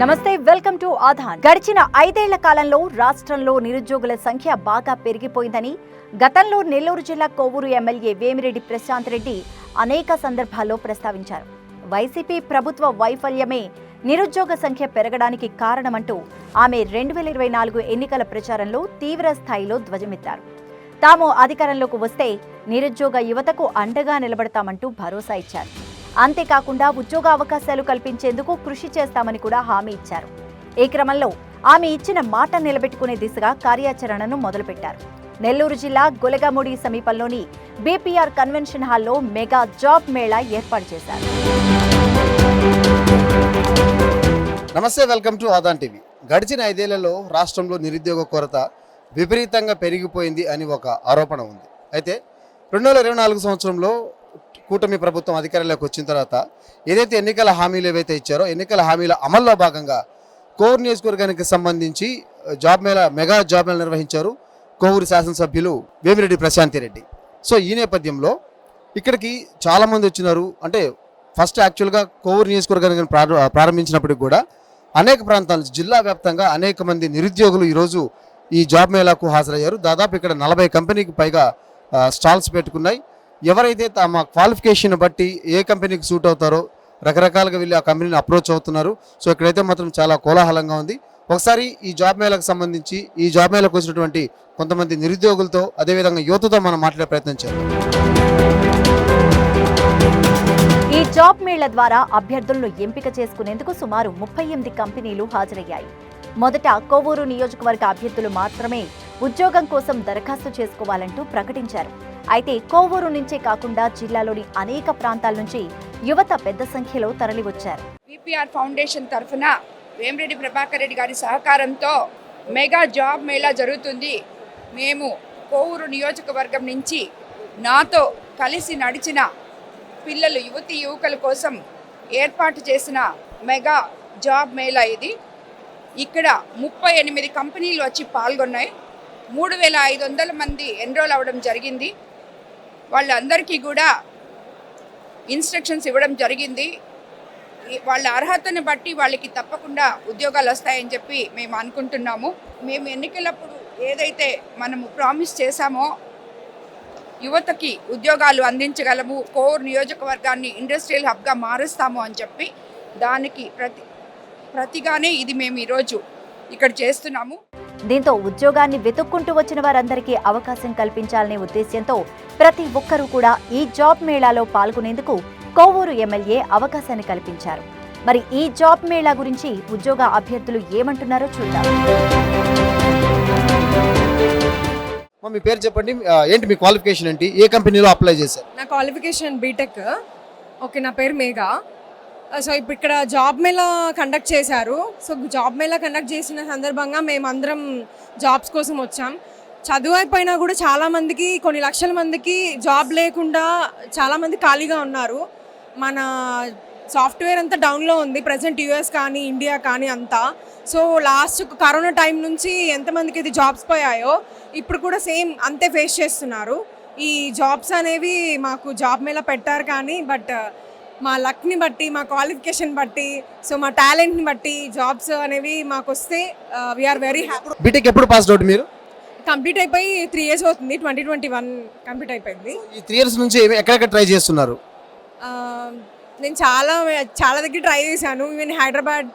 నమస్తే welcome to ఆధాన్. గడిచిన ఐదేళ్ళ కాలంలో రాష్ట్రంలో నిరుద్యోగుల సంఖ్య బాగా పెరిగిపోయిందని గతంలో నెల్లూరు జిల్లా కోవూరు ఎమ్మెల్యే వేమిరెడ్డి ప్రశాంత్ రెడ్డి అనేక సందర్భాల్లో ప్రస్తావించారు. వైసీపీ ప్రభుత్వ వైఫల్యమే నిరుద్యోగ సంఖ్య పెరగడానికి కారణమంటూ ఆమె రెండు వేల ఇరవై నాలుగు ఎన్నికల ప్రచారంలో తీవ్ర స్థాయిలో ధ్వజమెత్తారు. తాము అధికారంలోకి వస్తే నిరుద్యోగ యువతకు అండగా నిలబడతామంటూ భరోసా ఇచ్చారు. అంతేకాకుండా ఉద్యోగ అవకాశాలు కల్పించేందుకు కృషి చేస్తామని కూడా హామీ ఇచ్చారు. ఈ క్రమంలో ఆమె ఇచ్చిన మాట నిలబెట్టుకునే దిశగా కార్యాచరణను మొదలుపెట్టారు. నెల్లూరు జిల్లా గొలగముడి సమీపంలోని బీపీఆర్ కన్వెన్షన్ హాల్లో మెగా జాబ్ మేళా ఏర్పాటు చేశారు. నమస్తే వెల్కమ్ టు ఆదాన్ టీవీ. గడిచిన ఐదేళ్ళలో రాష్ట్రంలో నిరుద్యోగ కొరత విపరీతంగా పెరిగిపోయింది అని ఒక ఆరోపణ ఉంది. అయితే రెండు వేల ఇరవై నాలుగు సంవత్సరంలో కూటమి ప్రభుత్వం అధికారంలోకి వచ్చిన తర్వాత ఏదైతే ఎన్నికల హామీలు ఏవైతే ఇచ్చారో ఎన్నికల హామీల అమల్లో భాగంగా కోవూరు నియోజకవర్గానికి సంబంధించి job mela mega job mela నిర్వహించారు కోవూరు శాసనసభ్యులు వేమిరెడ్డి ప్రశాంతిరెడ్డి సో ఈ నేపథ్యంలో ఇక్కడికి చాలామంది వచ్చినారు. అంటే ఫస్ట్ యాక్చువల్గా కోవూరు నియోజకవర్గాన్ని ప్రారంభించినప్పటికి కూడా అనేక ప్రాంతాల జిల్లా వ్యాప్తంగా అనేక మంది నిరుద్యోగులు ఈరోజు ఈ జాబ్ మేళాకు హాజరయ్యారు. దాదాపు ఇక్కడ నలభై కంపెనీకి పైగా స్టాల్స్ పెట్టుకున్నాయి. ఎవరైతే తమ క్వాలిఫికేషన్ బట్టి ఏ కంపెనీకి సూట్ అవుతారో రకరకాలుగా వెళ్ళి ఆ కంపెనీని అప్రోచ్ అవుతున్నారు. సో ఇక్కడైతే మాత్రం చాలా కోలాహలంగా ఉంది. ఒకసారి ఈ జాబ్ మేళకు సంబంధించి ఈ జాబ్ మేళకు వచ్చినటువంటి కొంతమంది నిరుద్యోగులతో అదేవిధంగా యువతతో మనం మాట్లాడే ప్రయత్నం చేద్దాం. ఈ జాబ్ మేళ ద్వారా అభ్యర్థులను ఎంపిక చేసుకునేందుకు సుమారు ముప్పై ఎనిమిది కంపెనీలు హాజరయ్యాయి. మొదట కోవూరు నియోజకవర్గ అభ్యర్థులు మాత్రమే ఉద్యోగం కోసం దరఖాస్తు చేసుకోవాలంటూ ప్రకటించారు. అయితే కోవూరు నుంచే కాకుండా జిల్లాలోని అనేక ప్రాంతాల నుంచి యువత పెద్ద సంఖ్యలో తరలివచ్చారు. విపిఆర్ ఫౌండేషన్ తరఫున వేమిరెడ్డి ప్రభాకర్ రెడ్డి గారి సహకారంతో మెగా జాబ్ మేళా జరుగుతుంది. మేము కోవూరు నియోజకవర్గం నుంచి నాతో కలిసి నడిచిన పిల్లలు యువతి యువకుల కోసం ఏర్పాటు చేసిన మెగా జాబ్ మేళా ఇది. ఇక్కడ ముప్పై ఎనిమిది కంపెనీలు వచ్చి పాల్గొన్నాయి. మూడు వేల ఐదు వందల మంది ఎన్రోల్ అవ్వడం జరిగింది. వాళ్ళందరికీ కూడా ఇన్స్ట్రక్షన్స్ ఇవ్వడం జరిగింది. వాళ్ళ అర్హతను బట్టి వాళ్ళకి తప్పకుండా ఉద్యోగాలు వస్తాయని చెప్పి మేము అనుకుంటున్నాము. మేము ఎన్నికలప్పుడు ఏదైతే మనము ప్రామిస్ చేశామో యువతకి ఉద్యోగాలు అందించగలము కోర్ నియోజకవర్గాన్ని ఇండస్ట్రియల్ హబ్గా మారుస్తాము అని చెప్పి దానికి ప్రతి ప్రతిగానే ఇది మేము ఈరోజు ఇక్కడ చేస్తున్నాము. దీంతో ఉద్యోగాన్ని వెతుక్కుంటూ వచ్చిన వారందరికీ అవకాశం కల్పించాలనే ఉద్దేశ్యంతో ప్రతి ఒక్కరూ కూడా ఈ జాబ్ మేళాలో పాల్గొనేందుకు కోవూరు ఎమ్మెల్యే అవకాశాన్ని కల్పించారు. మరి ఈ జాబ్ మేళా గురించి ఉద్యోగ అభ్యర్థులు ఏమంటున్నారో చూద్దాం. మా మీ పేరు చెప్పండి. ఏంటి మీ క్వాలిఫికేషన్ ఏంటి? ఏ కంపెనీలో అప్లై చేశారు? నా క్వాలిఫికేషన్ బీటెక్. ఓకే నా పేరు మేఘా. Uh, సో ఇప్పుడు ఇక్కడ జాబ్ మేళా కండక్ట్ చేశారు. సో జాబ్ మేళా కండక్ట్ చేసిన సందర్భంగా మేమందరం జాబ్స్ కోసం వచ్చాం. చదువు అయిపోయినా కూడా చాలామందికి కొన్ని లక్షల మందికి జాబ్ లేకుండా చాలామంది ఖాళీగా ఉన్నారు. మన సాఫ్ట్వేర్ అంతా డౌన్లో ఉంది. ప్రజెంట్ యూఎస్ కానీ ఇండియా కానీ అంతా. సో లాస్ట్ కరోనా టైం నుంచి ఎంతమందికి ఇది జాబ్స్ పోయాయో ఇప్పుడు కూడా సేమ్ అంతే ఫేస్ చేస్తున్నారు. ఈ జాబ్స్ అనేవి మాకు జాబ్ మేళ పెట్టారు కానీ బట్ మా లక్ని బట్టి మా క్వాలిఫికేషన్ బట్టి సో మా టాలెంట్ని బట్టి జాబ్స్ అనేవి మాకు వస్తే we are very happy B Tech ఎప్పుడు పాస్ అవుట్ మీరు? కంప్లీట్ అయిపోయి త్రీ ఇయర్స్ అవుతుంది ట్వంటీ ట్వంటీ వన్ కంప్లీట్ అయిపోయింది. ఈ త్రీ ఇయర్స్ నుంచి ఎక్కడెక్కడ ట్రై చేస్తున్నారు? నేను చాలా చాలా దగ్గర ట్రై చేశాను. ఈవెన్ హైదరాబాద్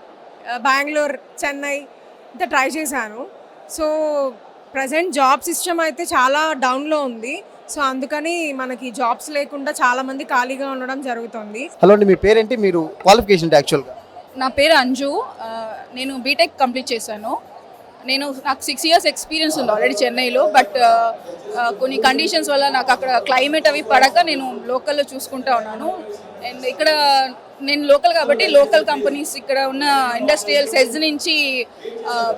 బెంగళూరు చెన్నై ఇంత ట్రై చేశాను. సో ప్రజెంట్ జాబ్ సిస్టమ్ అయితే చాలా డౌన్లో ఉంది. సో అందుకని మనకి జాబ్స్ లేకుండా చాలా మంది ఖాళీగా ఉండడం జరుగుతుంది. హలో అండి మీ పేరేంటి? మీరు క్వాలిఫికేషన్ యాక్చువల్గా నా పేరు అంజు. ఆ, నేను బీటెక్ కంప్లీట్ చేశాను. నేను నాకు సిక్స్ ఇయర్స్ ఎక్స్పీరియన్స్ ఉంది ఆల్రెడీ చెన్నైలో బట్ కొన్ని కండిషన్స్ వల్ల నాకు అక్కడ క్లైమేట్ అవి పడక నేను లోకల్లో చూసుకుంటా ఉన్నాను. అండ్ ఇక్కడ నేను లోకల్ కాబట్టి లోకల్ కంపెనీస్ ఇక్కడ ఉన్న ఇండస్ట్రియల్ సెజ్ నుంచి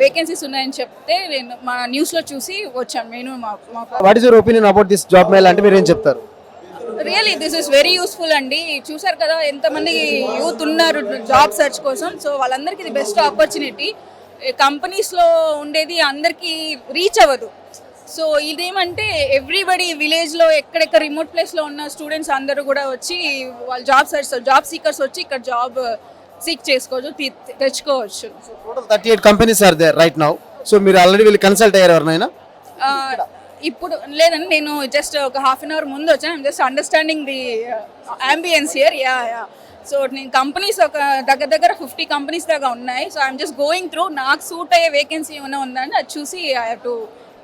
వేకెన్సీస్ ఉన్నాయని చెప్తే నేను మా న్యూస్లో చూసి వచ్చాను. నేను what is your opinion about this job male అంటే మీరు ఏం చెప్తారు? Really this is very useful అండి. చూసారు కదా ఎంతమంది యూత్ ఉన్నారు జాబ్ సెర్చ్ కోసం. సో వాళ్ళందరికీ ఇది బెస్ట్ ఆపర్చునిటీ కంపెనీస్లో ఉండేది అందరికీ రీచ్ అవ్వదు. సో ఇదేమంటే ఎవ్రీబడి విలేజ్లో ఎక్కడెక్కడ రిమోట్ ప్లేస్లో ఉన్న స్టూడెంట్స్ అందరూ కూడా వచ్చి వాళ్ళు జాబ్ సెర్చ్ జాబ్ సీకర్స్ వచ్చి ఇక్కడ జాబ్ సీక్ చేసుకోవచ్చు తీ- తెచ్చుకోవచ్చు. Total thirty eight companies are there right now so మీరు ఆల్రెడీ వీళ్ళు కన్సల్ట్ అయ్యారు ఎవరినైనా? ఆ, ఇప్పుడు లేదండి నేను జస్ట్ ఒక హాఫ్ అన్ అవర్ ముందు వచ్చాను. Just understanding the ambience here yeah yeah so నేను కంపెనీస్ ఒక దగ్గర దగ్గర ఫిఫ్టీ కంపెనీస్ దాకా ఉన్నాయి. So I'm just going through నాకు సూట్ అయ్యే వేకెన్సీ ఏమైనా ఉందని అది చూసి I have to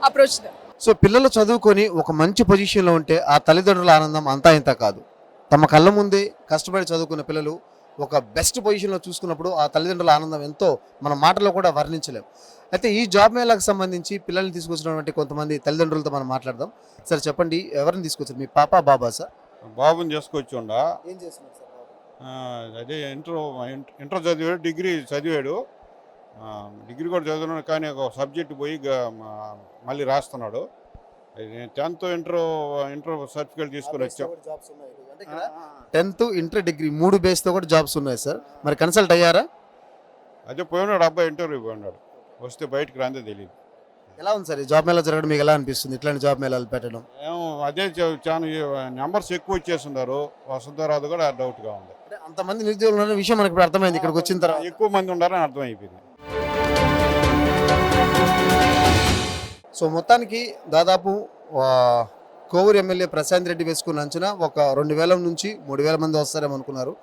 approach them so పిల్లలు చదువుకొని ఒక మంచి పొజిషన్లో ఉంటే ఆ తల్లిదండ్రుల ఆనందం అంతా ఇంత కాదు. తమ కళ్ళ ముందే కష్టపడి చదువుకున్న పిల్లలు ఒక బెస్ట్ పొజిషన్లో చూసుకున్నప్పుడు ఆ తల్లిదండ్రుల ఆనందం ఎంతో మన మాటలో కూడా వర్ణించలేం. అయితే ఈ జాబ్ మేళాకు సంబంధించి పిల్లల్ని తీసుకొచ్చినటువంటి కొంతమంది తల్లిదండ్రులతో మనం మాట్లాడదాం. సార్ చెప్పండి ఎవరిని తీసుకొచ్చారు? మీ పాప బాబా సార్? బాబుని చేసుకొచ్చి ఉండ? ఏం చేస్తున్నారు సార్ అదే ఇంటర్ ఇంటర్ చదివాడు డిగ్రీ చదివాడు. డిగ్రీ కూడా చదివినాడు కానీ ఒక సబ్జెక్ట్ పోయి మళ్ళీ రాస్తున్నాడు. టెన్త్ ఇంటర్ ఇంటర్ సర్టిఫికేట్ తీసుకొని వచ్చాం. టెన్త్ ఇంటర్ డిగ్రీ మూడు బేస్తో కూడా జాబ్స్ ఉన్నాయి సార్. మరి కన్సల్ట్ అయ్యారా? అదే పోయినాడు అబ్బాయి ఇంటర్వ్యూ పోయినాడు. వస్తే బయటికి రాందే తెలియదు ఎలా ఉంది సార్ ఈ జాబ్ మేళా జరగడం? మీకు ఎలా అనిపిస్తుంది? ఇట్లాంటి జాబ్ మేళాలు పెట్టడం? ఏమో అదే చాలా నెంబర్స్ ఎక్కువ ఇచ్చేస్తున్నారు వస్తుందో రాదు కూడా డౌట్గా ఉంది. అంటే అంతమంది నిరుద్యోగులు ఉన్న విషయం మనకి ఇప్పుడు అర్థమైంది. ఇక్కడికి వచ్చిన తర్వాత ఎక్కువ మంది ఉండారని అర్థమైపోయింది. సో మొత్తానికి దాదాపు కోవూరు ఎమ్మెల్యే ప్రశాంత్ రెడ్డి వేసుకున్న అంచనా ఒక రెండు వేల నుంచి మూడు వేల మంది వస్తారేమో అనుకున్నారు.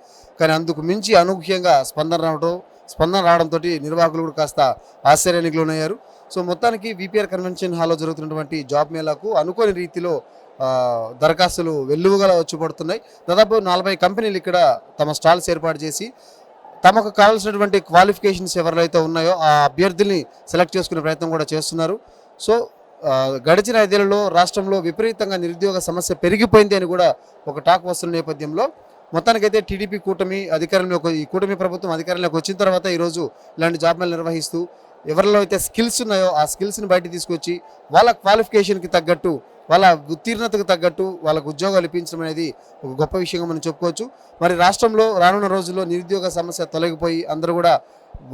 కానీ అందుకు మించి అనూహ్యంగా స్పందన రావడం స్పందన రావడంతో నిర్వాహకులు కూడా కాస్త ఆశ్చర్యానికి లోనయ్యారు. సో మొత్తానికి విపిఆర్ కన్వెన్షన్ హాల్లో జరుగుతున్నటువంటి జాబ్ మేళాకు అనుకోని రీతిలో దరఖాస్తులు వెల్లువగా వచ్చి పడుతున్నాయి. దాదాపు నలభై కంపెనీలు ఇక్కడ తమ స్టాల్స్ ఏర్పాటు చేసి తమకు కావాల్సినటువంటి క్వాలిఫికేషన్స్ ఎవరైతే ఉన్నాయో ఆ అభ్యర్థుల్ని సెలెక్ట్ చేసుకునే ప్రయత్నం కూడా చేస్తున్నారు. సో గడిచిన ఐదేళ్ళలో రాష్ట్రంలో విపరీతంగా నిరుద్యోగ సమస్య పెరిగిపోయింది అని కూడా ఒక టాక్ వస్తున్న నేపథ్యంలో మొత్తానికైతే టీడీపీ కూటమి అధికారంలోకి ఈ కూటమి ప్రభుత్వం అధికారంలోకి వచ్చిన తర్వాత ఈరోజు ఇలాంటి జాబ్ నిర్వహిస్తూ ఎవరిలో అయితే స్కిల్స్ ఉన్నాయో ఆ స్కిల్స్ని బయట తీసుకొచ్చి వాళ్ళ క్వాలిఫికేషన్కి తగ్గట్టు వాళ్ళ ఉత్తీర్ణతకు తగ్గట్టు వాళ్ళకు ఉద్యోగాలు ఇప్పించడం అనేది ఒక గొప్ప విషయంగా మనం చెప్పుకోవచ్చు. మరి రాష్ట్రంలో రానున్న రోజుల్లో నిరుద్యోగ సమస్య తొలగిపోయి అందరూ కూడా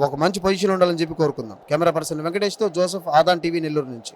ఒక మంచి పొజిషన్ ఉండాలని చెప్పి కోరుకుందాం. కెమెరా పర్సన్ వెంకటేష్తో జోసఫ్ ఆదాన్ టీవీ నెల్లూరు నుంచి.